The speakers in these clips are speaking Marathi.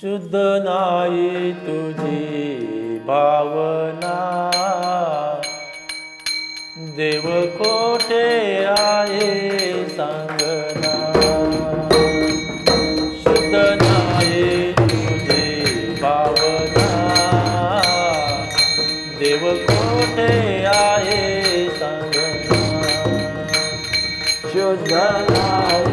शुद्ध नाही तुझी भावना. देव कोठे आहे सांगना. शुद्ध नाही तुझे भावना. देव कोठे आहे सांगना. शुद्ध नाही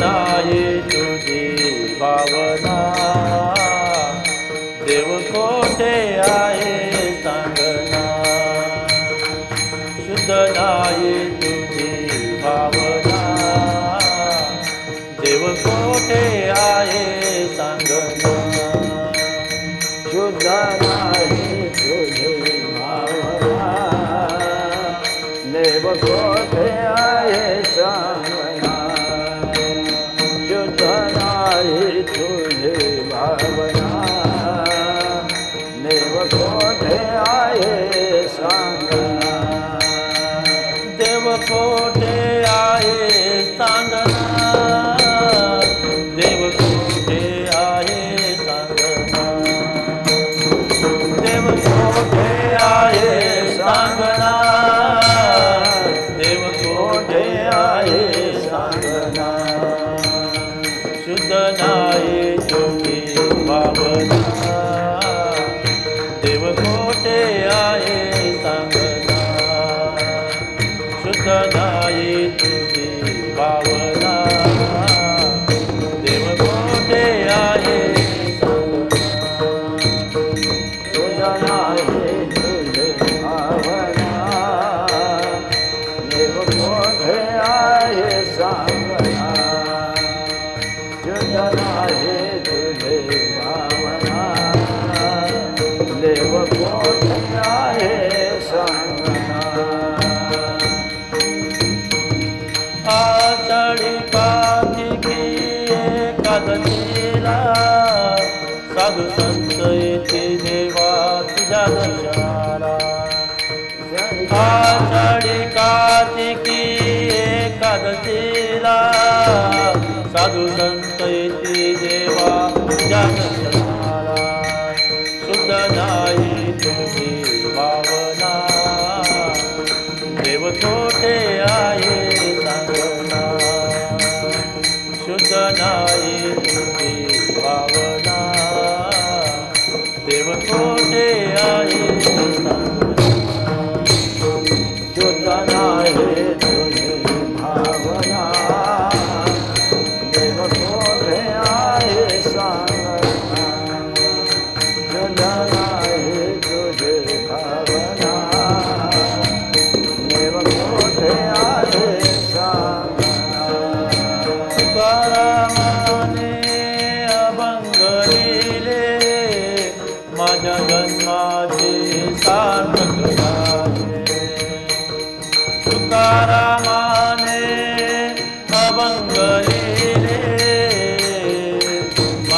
नाये तुझी भावना. देव कोठे आहे सांगना. शुद्ध नाये तुझी भावना. देव कोठे ખોટે આયે સા आषाढी पाधिके कादनीला साधू संत येते देवा तुझ्या दर्शनाला. आषाढी कातिकी कादनीला साधू संत Oh.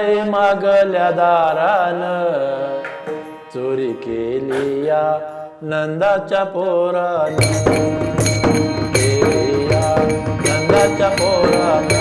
बाई मागल्या दारान. चोरी केली या नंदाच्या पोरान. केली या नंदाच्या पोरान.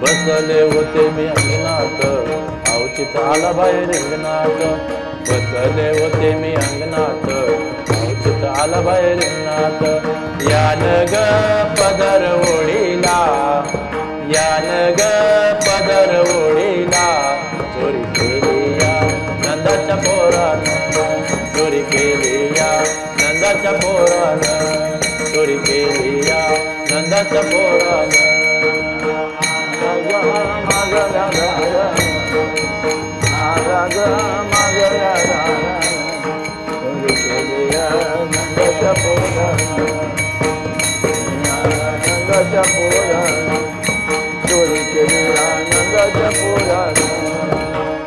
बसले होते मी अंगणात. अवचित आला बाहेर रिंगणात. बसले होते मी अंगणात. अवचित आला बाहेर रिंगणात. यान ग पदर ओढीला. यान ग पदर ओढीला.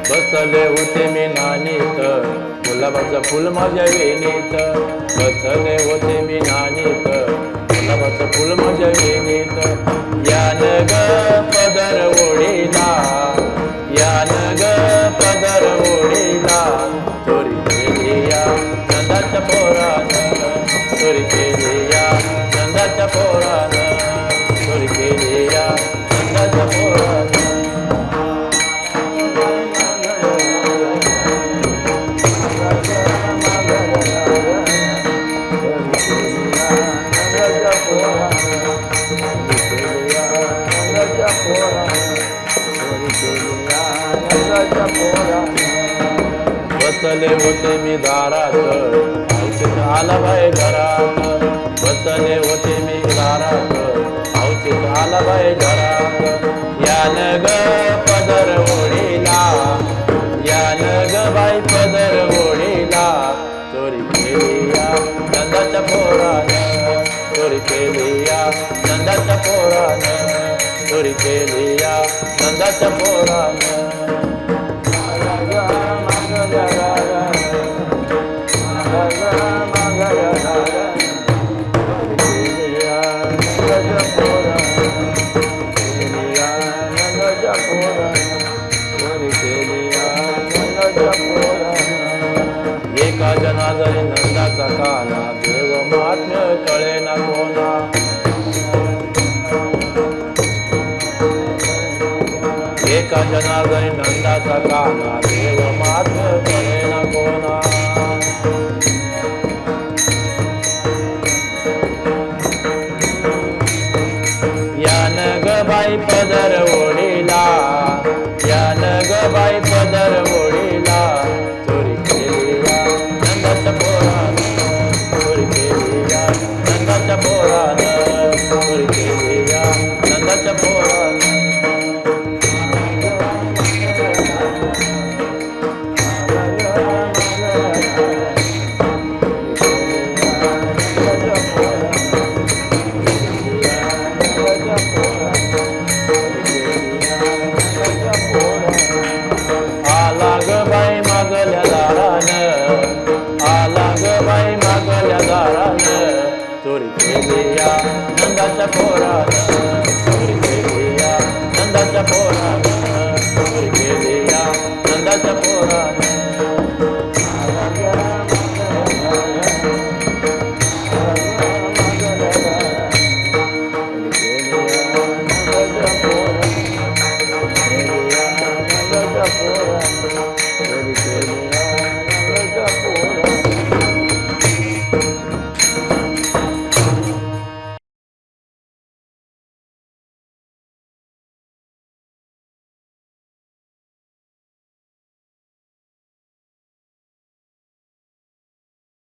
बसले होते मी नानीत गुलाबाचं फुल माझ्या वेणीत. बसले होते मी नानीत गुलाबाचं फुल माझ्या यान ग पदर ओढे. बसले होते मी दारात. औषध आला बाय घरात. बसले होते मी दारात. औषध आला बाय घरात. यान ग पदर ओढीला. यान ग बाई पदर ओढीला. चोरी केलीया नंदाच्या पोरानं. चोरी केलीया नंदाच्या पोरानं. चोरी केलीया नंदाच्या पोरानं. महात्म्य कळे ना कोणा एका जनादरी नंदाचा काना देव महात्म्य कळे ना कोणा यान ग बाई पदर ओढी माझ्या पोरानं घरी केले